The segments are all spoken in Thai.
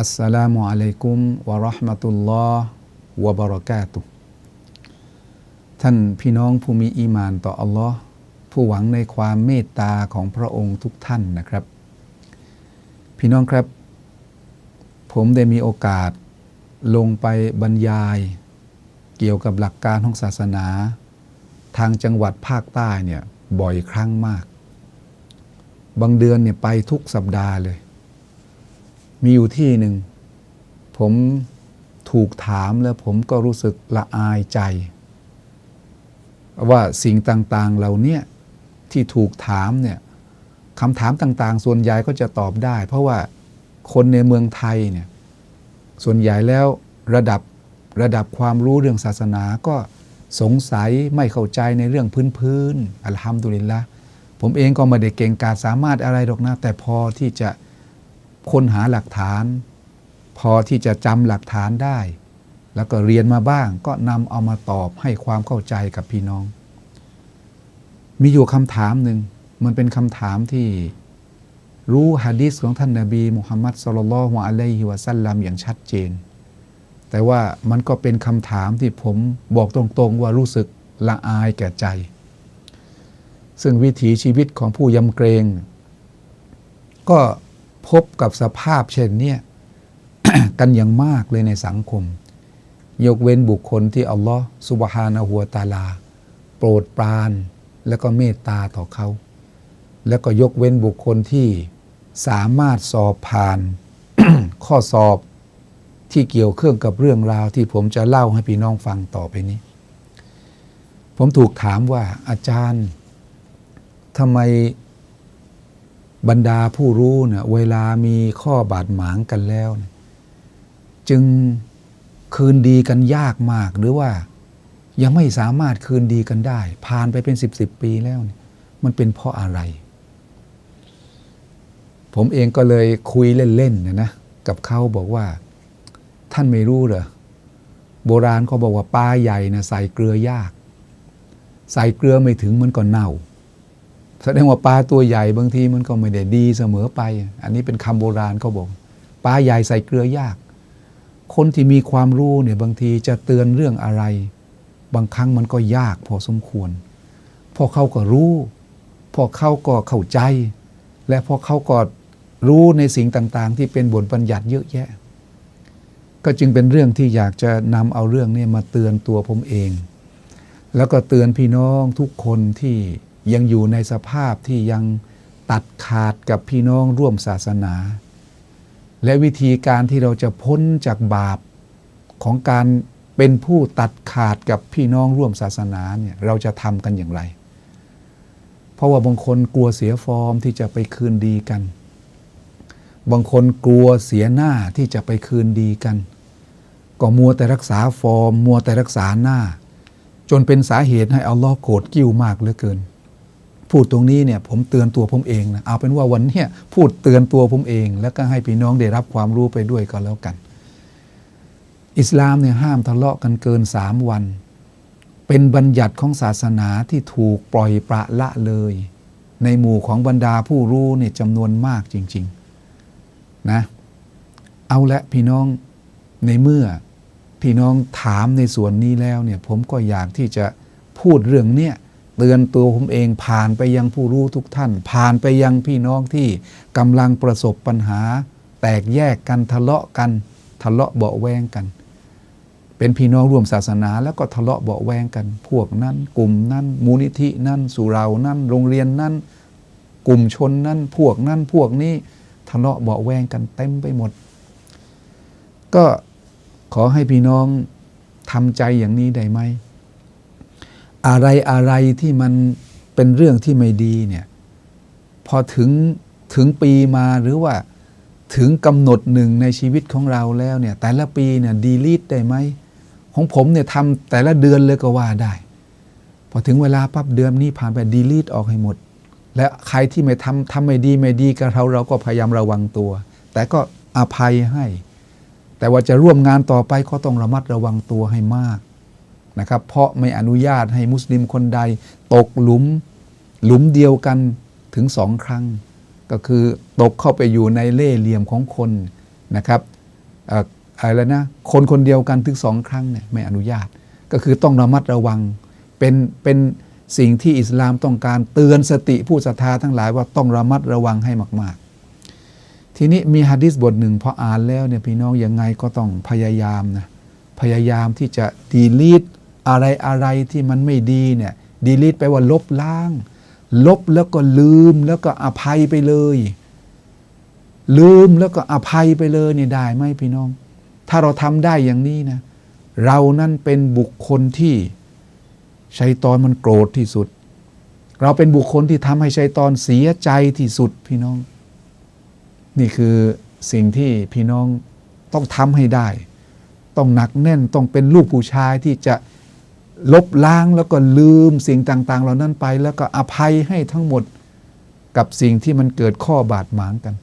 อัสสลามุอะลัยกุมวะราะห์มะตุลลอฮ์วะบะเราะกาตุท่านพี่น้องผู้มีอีมานต่ออัลลอฮ์ผู้หวังในความเมตตาของพระองค์ทุกท่านนะครับ พี่น้องครับ ผมได้มีโอกาสลงไปบรรยาย เกี่ยวกับหลักการของศาสนา ทางจังหวัดภาคใต้เนี่ยบ่อยครั้งมาก บางเดือนเนี่ยไปทุกสัปดาห์เลย มีอยู่ที่หนึ่ง ผมถูกถามแล้วผมก็รู้สึกละอายใจ ว่าสิ่งต่างๆเหล่านี้ที่ถูกถามเนี่ยคำถามต่างๆ ส่วนใหญ่ก็จะตอบได้ เพราะว่าคนในเมืองไทยเนี่ยส่วนใหญ่แล้วระดับระดับความรู้เรื่องศาสนาก็สงสัยไม่เข้าใจในเรื่องพื้นๆอัลฮัมดุลิลละผมเองก็ไม่ได้เก่งกาจสามารถอะไรหรอกนะ แต่พอที่จะ ค้นหาหลักฐาน พอที่จะจำหลักฐานได้ แล้วก็เรียนมาบ้างก็นำเอามาตอบให้ความเข้าใจกับพี่น้อง มีอยู่คำถามหนึ่งมันเป็นคำถามที่รู้ฮะดิษของท่านนาบีมุฮัมมัดสุลลัลฮวอะลัยฮิวะสัลลัมอย่างชัดเจน แต่ว่ามันก็เป็นคำถามที่ผมบอกตรงๆว่ารู้สึกละอายแก่ใจ ซึ่งวิถีชีวิตของผู้ยำเกรง ก็ พบกับสภาพเช่นเนี้ยกันอย่างมากเลยในสังคม ยกเว้นบุคคลที่อัลลอฮ์สุบฮานะฮัวตาลา โปรดปรานแล้วก็เมตตาต่อเขา แล้วก็ยกเว้นบุคคลที่สามารถสอบผ่าน ข้อสอบที่เกี่ยวเครื่องกับเรื่องราวที่ผมจะเล่าให้พี่น้องฟังต่อไปนี้ ผมถูกถามว่าอาจารย์ทำไม บรรดาผู้รู้เนี่ยเวลามีข้อบาดหมางกันแล้วจึงคืนดีกันยากมากหรือว่ายังไม่สามารถคืนดีกันได้ ผ่านไปเป็นสิบสิบปีแล้ว มันเป็นเพราะอะไร ผมเองก็เลยคุยเล่นๆนะนะกับเขาบอกว่า ท่านไม่รู้เหรอโบราณเขาบอกว่าปลาใหญ่นะใส่เกลือยาก ใส่เกลือไม่ถึงมันก็เน่า แสดงว่าปลาตัวใหญ่บางทีมันก็ไม่ได้ดีเสมอไป อันนี้เป็นคำโบราณเขาบอกปลาใหญ่ใส่เกลือยาก คนที่มีความรู้เนี่ยบางทีจะเตือนเรื่องอะไร บางครั้งมันก็ยากพอสมควร พอเขาก็รู้ พอเขาก็เข้าใจ และพอเขาก็รู้ในสิ่งต่างๆ ที่เป็นบทบัญญัติเยอะแยะ ก็จึงเป็นเรื่องที่อยากจะนำเอาเรื่องนี้มาเตือนตัวผมเอง แล้วก็เตือนพี่น้องทุกคนที่ ยังอยู่ในสภาพที่ยังตัดขาดกับพี่น้องร่วมศาสนา และวิธีการที่เราจะพ้นจากบาปของการเป็นผู้ตัดขาดกับพี่น้องร่วมศาสนาเนี่ยเราจะทำกันอย่างไร เพราะว่าบางคนกลัวเสียฟอร์มที่จะไปคืนดีกัน บางคนกลัวเสียหน้าที่จะไปคืนดีกัน ก็มัวแต่รักษาฟอร์ม มัวแต่รักษาหน้า จนเป็นสาเหตุให้อัลลอฮ์โกรธกิ้วมากเหลือเกิน พูดตรงนี้เนี่ยผมเตือนตัวผมเองนะเอาเป็นว่าวันนี้พูดเตือนตัวผมเอง แล้วก็ให้พี่น้องได้รับความรู้ไปด้วยก็แล้วกัน อิสลามเนี่ยห้ามทะเลาะกันเกินสามวัน เป็นบัญญัติของศาสนาที่ถูกปล่อยประละเลย ในหมู่ของบรรดาผู้รู้เนี่ยจำนวนมากจริง ๆนะเอาละพี่น้องในเมื่อพี่น้องถามในส่วนนี้แล้วเนี่ยผมก็อยากที่จะพูดเรื่องเนี้ย เตือนตัวผมเองผ่านไปยังผู้รู้ทุกท่าน ผ่านไปยังพี่น้องที่กำลังประสบปัญหา แตกแยกกันทะเลาะกันทะเลาะเบาะแวงกัน เป็นพี่น้องร่วมศาสนาแล้วก็ทะเลาะเบาะแวงกัน พวกนั้น กลุ่มนั้น มูลนิธินั่นสุรานั่น โรงเรียนนั่น กลุ่มชนนั่น พวกนั่นพวกนี้ทะเลาะเบาะแวงกันเต็มไปหมด ก็ขอให้พี่น้องทำใจอย่างนี้ได้ไหม อะไรอะไรที่มันเป็นเรื่องที่ไม่ดีเนี่ยพอถึงถึงปีมาหรือว่าถึงกำหนดหนึ่งในชีวิตของเราแล้วเนี่ยแต่ละปีเนี่ยดีลีทได้ไหมของผมเนี่ยทำแต่ละเดือนเลยก็ว่าได้ พอถึงเวลาปั๊บเดือนนี้ผ่านไปดีลีทออกให้หมด และใครที่ไม่ทำทำไม่ดีไม่ดีกับเราเราก็พยายามระวังตัว แต่ก็อภัยให้ แต่ว่าจะร่วมงานต่อไปก็ต้องระมัดระวังตัวให้มาก นะครับเพราะไม่อนุญาตให้มุสลิมคนใด ตกหลุมหลุมเดียวกันถึงสองครั้ง ก็คือตกเข้าไปอยู่ในเล่เหลี่ยมของคนนะครับอะไรนะคนคนเดียวกันถึงสองครั้งเนี่ยไม่อนุญาต ก็คือต้องระมัดระวังเป็นเป็นสิ่งที่อิสลามต้องการเตือนสติผู้ศรัทธาทั้งหลายว่าต้องระมัดระวังให้มาก ๆ ทีนี้มีฮะดิษบทหนึ่งพออ่านแล้วเนี่ยพี่น้องยังไงก็ต้องพยายามนะพยายามที่จะดีลีท อะไรอะไรที่มันไม่ดีเนี่ยดีลีทไปว่าลบล้าง ลบแล้วก็ลืมแล้วก็อภัยไปเลย ลืมแล้วก็อภัยไปเลยเนี่ยได้ไหมพี่น้อง ถ้าเราทำได้อย่างนี้นะ เรานั่นเป็นบุคคลที่ชัยตอนมันโกรธที่สุด เราเป็นบุคคลที่ทำให้ชัยตอนเสียใจที่สุดพี่น้อง นี่คือสิ่งที่พี่น้องต้องทำให้ได้ ต้องหนักแน่นต้องเป็นลูกผู้ชายที่จะ ลบล้างแล้วก็ลืมสิ่งต่าง ๆ เหล่านั้นไป แล้วก็อภัยให้ทั้งหมดกับสิ่งที่มันเกิดข้อบาดหมางกัน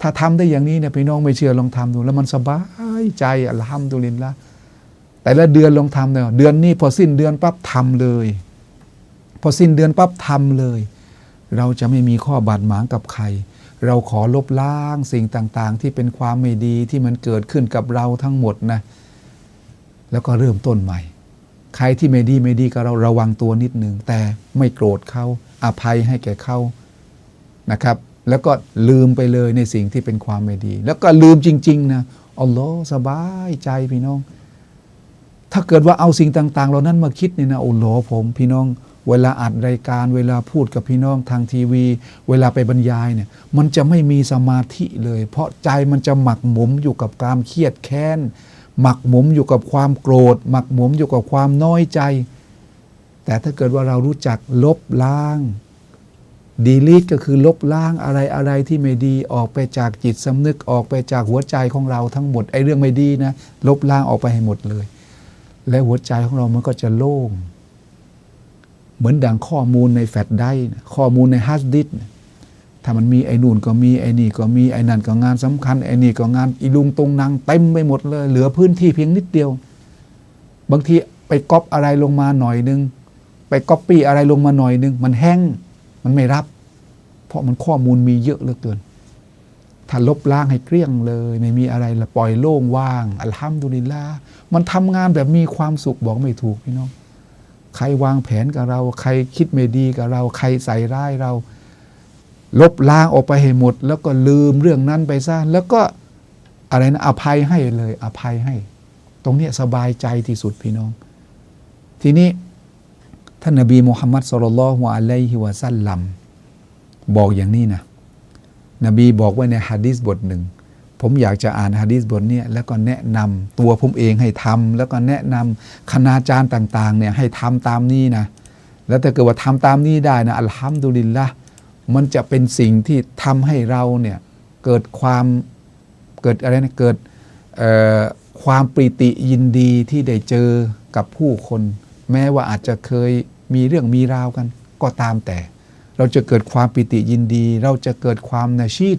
ถ้าทำได้อย่างนี้เนี่ยพี่น้องไม่เชื่อลองทำดู แล้วมันสบายใจอัลฮัมดุลิลละแต่ละเดือนลองทำเนาะเดือนนี้พอสิ้นเดือนปั๊บทำเลย พอสิ้นเดือนปั๊บทำเลย เราจะไม่มีข้อบาดหมางกับใคร เราขอลบล้างสิ่งต่างๆ ที่เป็นความไม่ดีที่มันเกิดขึ้นกับเราทั้งหมดนะแล้วก็เริ่มต้นใหม่ ใครที่ไม่ดีไม่ดีกับเราระวังตัวนิดหนึ่งแต่ไม่โกรธเขาอภัยให้แก่เขานะครับ แล้วก็ลืมไปเลยในสิ่งที่เป็นความไม่ดี แล้วก็ลืมจริง ๆ นะอัลลอฮ์สบายใจพี่น้อง ถ้าเกิดว่าเอาสิ่งต่าง ๆ เหล่านั้นมาคิดเนี่ยนะโอ้โหผมพี่น้อง เวลาอัดรายการ เวลาพูดกับพี่น้องทางทีวี เวลาไปบรรยายเนี่ย มันจะไม่มีสมาธิเลย เพราะใจมันจะหมักหมมอยู่กับความเครียดแค้น หมักหมมอยู่กับความโกรธ หมักหมมอยู่กับความน้อยใจ แต่ถ้าเกิดว่าเรารู้จักลบล้างดีลีทก็คือลบล้างอะไรอะไรที่ไม่ดีออกไปจากจิตสำนึกออกไปจากหัวใจของเราทั้งหมดไอ้เรื่องไม่ดีนะ ลบล้างออกไปให้หมดเลย และหัวใจของเรามันก็จะโล่ง เหมือนดังข้อมูลในแฟลชไดร์ข้อมูลในฮาร์ดดิสก์ ถ้ามันมีไอ้นู่นก็มีไอ้นี่ก็มีไอ้นั่นก็งานสำคัญไอ้นี่ก็งานอีลุงตรงนางเต็มไปหมดเลย เหลือพื้นที่เพียงนิดเดียว บางทีไปก๊อปอะไรลงมาหน่อยนึง ไปก๊อปปี้อะไรลงมาหน่อยนึง มันแห้งมันไม่รับ เพราะมันข้อมูลมีเยอะเหลือเกิน ถ้าลบล้างให้เกลี้ยงเลย ไม่มีอะไรละปล่อยโล่งว่าง อัลฮัมดุลิลลาห์มันทำงานแบบมีความสุขบอกไม่ถูกพี่น้อง ใครวางแผนกับเรา ใครคิดไม่ดีกับเรา ใครใส่ร้ายเรา ลบล้างออกไปให้หมด แล้วก็ลืมเรื่องนั้นไปซะแล้วก็อะไรนะอภัยให้เลย อภัยให้ ตรงนี้สบายใจที่สุดพี่น้อง ทีนี้ท่านนบีมุฮัมมัดสุลลัลฮุอะลัยฮิวะซัลลัมบอกอย่างนี้นะ นบีบอกไว้ในฮะดีษบทหนึ่ง ผมอยากจะอ่านฮะดีษบทนี้แล้วก็แนะนำตัวผมเองให้ทำแล้วก็แนะนำคณาจารย์ต่างๆเนี่ยให้ทำตามนี้นะ แล้วถ้าเกิดว่าทำตามนี้ได้นะอัลฮัมดุลิลละ มันจะเป็นสิ่งที่ทำให้เราเนี่ยเกิดความเกิดอะไรนะเกิดความปริติยินดีที่ได้เจอกับผู้คน แม้ว่าอาจจะเคยมีเรื่องมีราวกัน ก็ตามแต่ เราจะเกิดความปิติยินดี เราจะเกิดความนาชีด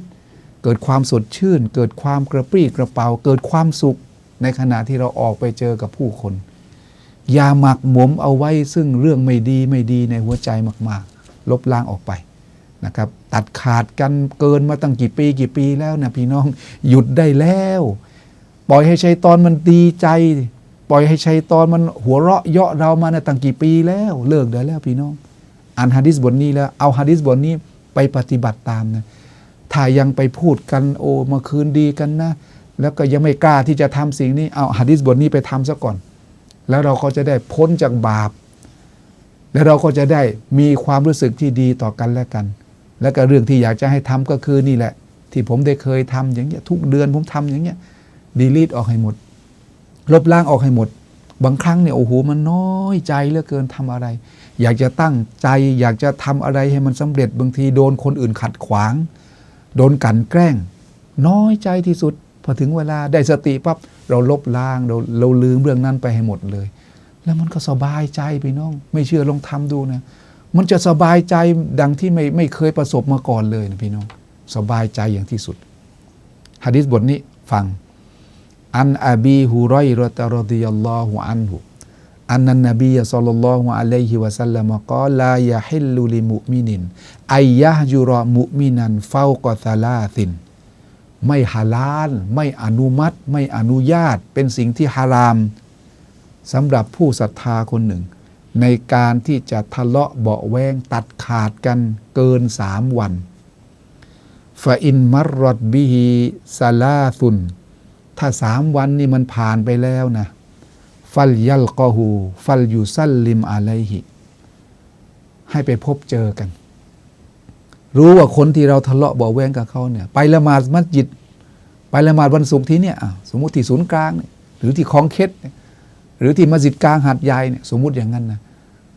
เกิดความสดชื่น เกิดความกระปรี้กระเป๋า เกิดความสุข ในขณะที่เราออกไปเจอกับผู้คน อย่าหมักหมมเอาไว้ซึ่งเรื่องไม่ดีไม่ดีในหัวใจมาก ๆ ลบล้างออกไป นะครับตัดขาดกันเกินมาตั้งกี่ปีกี่ปีแล้วนะพี่น้องหยุดได้แล้ว ปล่อยให้ชัยตอนมันดีใจ ปล่อยให้ชัยตอนมันหัวเราะเยาะเรามาในตั้งกี่ปีแล้วเลิกได้แล้วพี่น้อง อ่านฮะดิษบทนี้แล้วเอาฮะดิษบทนี้ไปปฏิบัติตามนะถ้ายังไปพูดกันโอ้เมื่อคืนดีกันนะ แล้วก็ยังไม่กล้าที่จะทำสิ่งนี้เอาฮะดิษบทนี้ไปทำซะก่อน แล้วเราก็จะได้พ้นจากบาป แล้วเราก็จะได้มีความรู้สึกที่ดีต่อกันและกัน แล้วก็เรื่องที่อยากจะให้ทำก็คือนี่แหละ ที่ผมได้เคยทำอย่างเงี้ยทุกเดือนผมทำอย่างเงี้ยดีลีทออกให้หมด ลบล้างออกให้หมด บางครั้งเนี่ยโอ้โหมันน้อยใจเหลือเกินทำอะไร อยากจะตั้งใจ อยากจะทำอะไรให้มันสำเร็จบางทีโดนคนอื่นขัดขวาง โดนกันแกล้ง น้อยใจที่สุดพอถึงเวลาได้สติปั๊บเราลบล้างเราเราลืมเรื่องนั้นไปให้หมดเลย แล้วมันก็สบายใจพี่น้อง ไม่เชื่อลองทำดูนะ มันจะสบายใจดังที่ไม่ไม่เคยประสบมาก่อนเลยนะพี่น้อง สบายใจอย่างที่สุดฮะดิษบทนี้ฟัง อันอบีฮุไรรอตรดิยัลลอฮุอันฮุอันนันนบีศ็อลลัลลอฮุอะลัยฮิวะสัลลัมกอลลายะฮิลลุลิมุมินินอัยยะฮจุรอมุมินันเฝ้ากอซาลาติน ไม่ฮาลาล ไม่อนุมัติ ไม่อนุญาต เป็นสิ่งที่ฮารามสำหรับผู้ศรัทธาคนหนึ่ง ในการที่จะทะเลาะเบาแวงตัดขาดกันเกินสามวันฟาอินมัรรดบิฮิซาลาซุน ถ้าสามวันนี่มันผ่านไปแล้วนะ ฟัลยัลกอฮูฟัลยูซัลลิมอะไลฮิให้ไปพบเจอกัน รู้ว่าคนที่เราทะเลาะเบาแวงกับเขาเนี่ย ไปละหมาดมัสยิด ไปละหมาดวันศุกร์ที่เนี่ยสมมติที่ศูนย์กลาง หรือที่คลองเคสหรือที่มัสยิดกลางหาดใหญ่เนี่ยสมมติอย่างนั้นนะ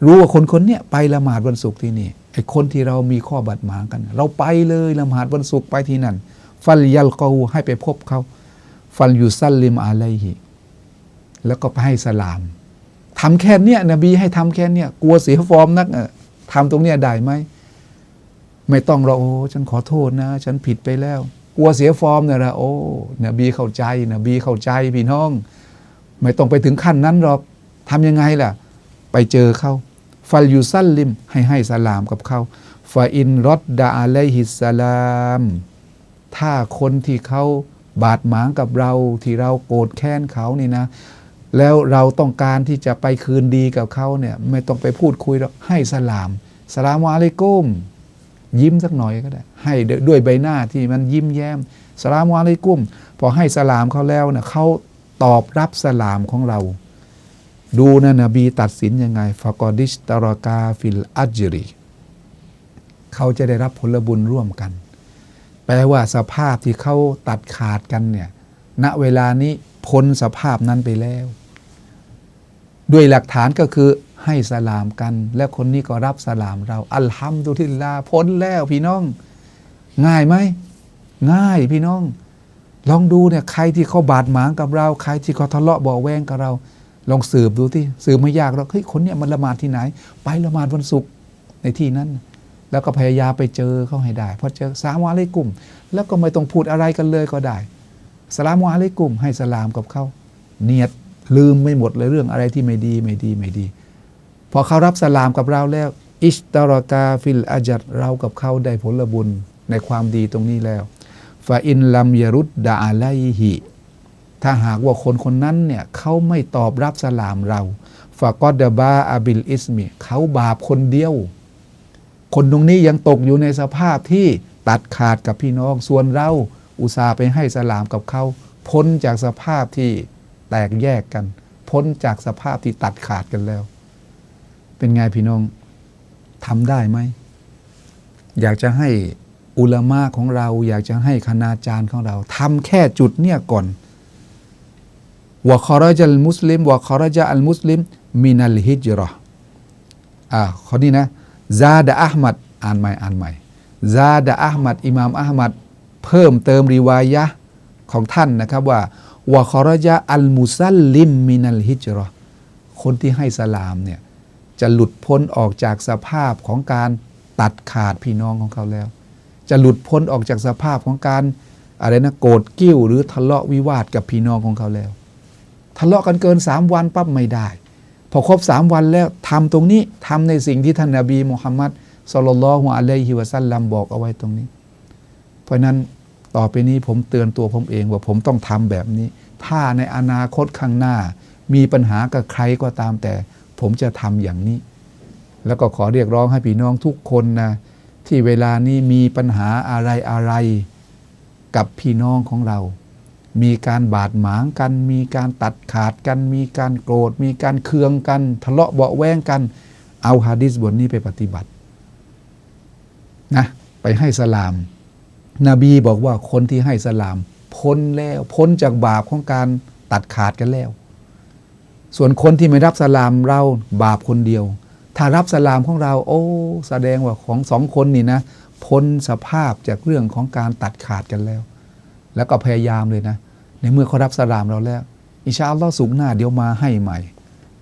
รู้ว่าคนคนเนี้ยไปละหมาดวันศุกร์ที่นี่ไอ้คนที่เรามีข้อบาดหมางกัน เราไปเลยละหมาดวันศุกร์ไปที่นั่น ฟัลยัลกอฮูให้ไปพบเขาฟัลยูซัลลิมอะไลฮิแล้วก็ไปให้สลามทำแค่เนี้ยนบีให้ทำแค่เนี้ยกลัวเสียฟอร์มนักทำตรงเนี้ยได้ไหมไม่ต้องเรอโอ้ฉันขอโทษนะ ฉันผิดไปแล้ว กลัวเสียฟอร์มเนี่ยละโอ้นบีเข้าใจนบีเข้าใจพี่น้อง ไม่ต้องไปถึงขั้นนั้นหรอกทำยังไงล่ะ ไปเจอเขา ฟัลยูซัลลิม ให้ให้สลามกับเขาฟาอินรอดดาอะลัยฮิสลาม ถ้าคนที่เขาบาดหมางกับเราที่เราโกรธแค้นเขานี่นะ แล้วเราต้องการที่จะไปคืนดีกับเขาเนี่ย ไม่ต้องไปพูดคุยหรอกให้สลาม สลามอะลัยกุมยิ้มสักหน่อยก็ได้ ให้ด้วยใบหน้าที่มันยิ้มแย้มสลามอะลัยกุม พอให้สลามเขาแล้วเนี่ยเขาตอบรับสลามของเรา ดูนะนบีตัดสินยังไงฟากอดิชตารกาฟิลอัจริเขาจะได้รับผลบุญร่วมกัน แปลว่าสภาพที่เขาตัดขาดกันเนี่ยณเวลานี้พ้นสภาพนั้นไปแล้ว ด้วยหลักฐานก็คือให้สลามกัน และคนนี้ก็รับสลามเรา อัลฮัมดุลิลลาพ้นแล้วพี่น้อง ง่ายไหม ง่ายพี่น้อง ลองดูเนี่ยใครที่เขาบาดหมางกับเรา ใครที่เขาทะเลาะเบาะแวงกับเรา ลองสืบดูที่สืบไม่ยากหรอกเฮ้ยคนเนี้ยมันละหมาดที่ไหน ไปละหมาดวันศุกร์ในที่นั้น แล้วก็พยายามไปเจอเขาให้ได้พอเจอสลามอะลัยกุมแล้วก็ไม่ต้องพูดอะไรกันเลยก็ได้สลามอะลัยกุมให้สลามกับเขาเนียดลืมไม่หมดเลยเรื่องอะไรที่ไม่ดีไม่ดีไม่ดี พอเขารับสลามกับเราแล้ว อิสตารกาฟิลอาจัดเรากับเขาได้ผลบุญในความดีตรงนี้แล้วฟาอินลัมยรุดดาไลฮิ ถ้าหากว่าคนคนนั้นเนี่ยเขาไม่ตอบรับสลามเราฟากอดดบาอาบิลอิสมีเขาบาปคนเดียว คนตรงนี้ยังตกอยู่ในสภาพที่ตัดขาดกับพี่น้อง ส่วนเราอุตส่าห์ไปให้สลามกับเขา พ้นจากสภาพที่แตกแยกกัน พ้นจากสภาพที่ตัดขาดกันแล้ว เป็นไงพี่น้องทำได้ไหม อยากจะให้อุลามะของเรา อยากจะให้คณาจารย์ของเราทำแค่จุดเนี่ยก่อน วะคอรจัลมุสลิมวะคอรจัลมุสลิมมินัลฮิจรออ่าข้อนี้นะซาดะอัลมัดอ่านใหม่อ่านใหม่ซาดะอัลมัดอิมามอัลมัดเพิ่มเติมริวายะห์ของท่านนะครับว่าวะคอรจาอัลมุซัลลิมมินัลฮิจรอคนที่ให้สลามเนี่ยจะหลุดพ้นออกจากสภาพของการตัดขาดพี่น้องของเขาแล้ว จะหลุดพ้นออกจากสภาพของการอะไรนะโกรธกิ้วหรือทะเลาะวิวาทกับพี่น้องของเขาแล้ว ทะเลาะกันเกินสามวันปั๊บไม่ได้ พอครบสามวันแล้วทำตรงนี้ทำในสิ่งที่ท่านนาบีมุฮัมมัดสุลลัลฮุอะลัยฮิวะสัลลัมบอกเอาไว้ตรงนี้ เพราะนั้นต่อไปนี้ผมเตือนตัวผมเองว่าผมต้องทำแบบนี้ ถ้าในอนาคตข้างหน้า มีปัญหากับใครก็ตามแต่ ผมจะทำอย่างนี้ แล้วก็ขอเรียกร้องให้พี่น้องทุกคนนะที่เวลานี้มีปัญหาอะไรอะไรกับพี่น้องของเรา มีการบาดหมางกัน มีการตัดขาดกัน มีการโกรธ มีการเคืองกัน ทะเลาะเบาะแวงกัน เอาฮะดิษบทนี้ไปปฏิบัตินะไปให้สลาม นบีบอกว่าคนที่ให้สลาม พ้นแล้วพ้นจากบาปของการตัดขาดกันแล้ว ส่วนคนที่ไม่รับสลามเราบาปคนเดียว ถ้ารับสลามของเรา โอ้ แสดงว่าของสองคนนี่นะ พ้นสภาพจากเรื่องของการตัดขาดกันแล้ว แล้วก็พยายามเลยนะ ในเมื่อเขารับสลามเราแล้ว อิชาอัลลอฮ์สุกหน้าเดี๋ยวมาให้ใหม่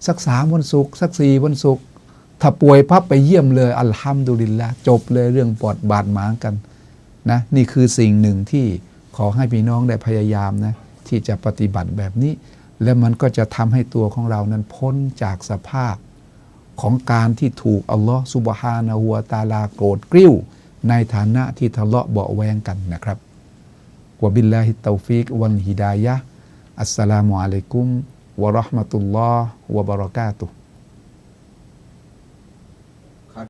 สักสามวันศุกร์สักสี่วันศุกร์ถ้าป่วยพับไปเยี่ยมเลย อัลฮัมดุลิลละจบเลยเรื่องปอดบาดหมางกันนะนี่คือสิ่งหนึ่งที่ขอให้พี่น้องได้พยายามนะที่จะปฏิบัติแบบนี้ และมันก็จะทำให้ตัวของเรานั้นพ้นจากสภาพของการที่ถูกอัลลอฮ์ซุบฮานะฮูวตาลาโกรธกริ้ว ในฐานะที่ทะเลาะเบาแวงกันนะครับ วะบิลลาฮิต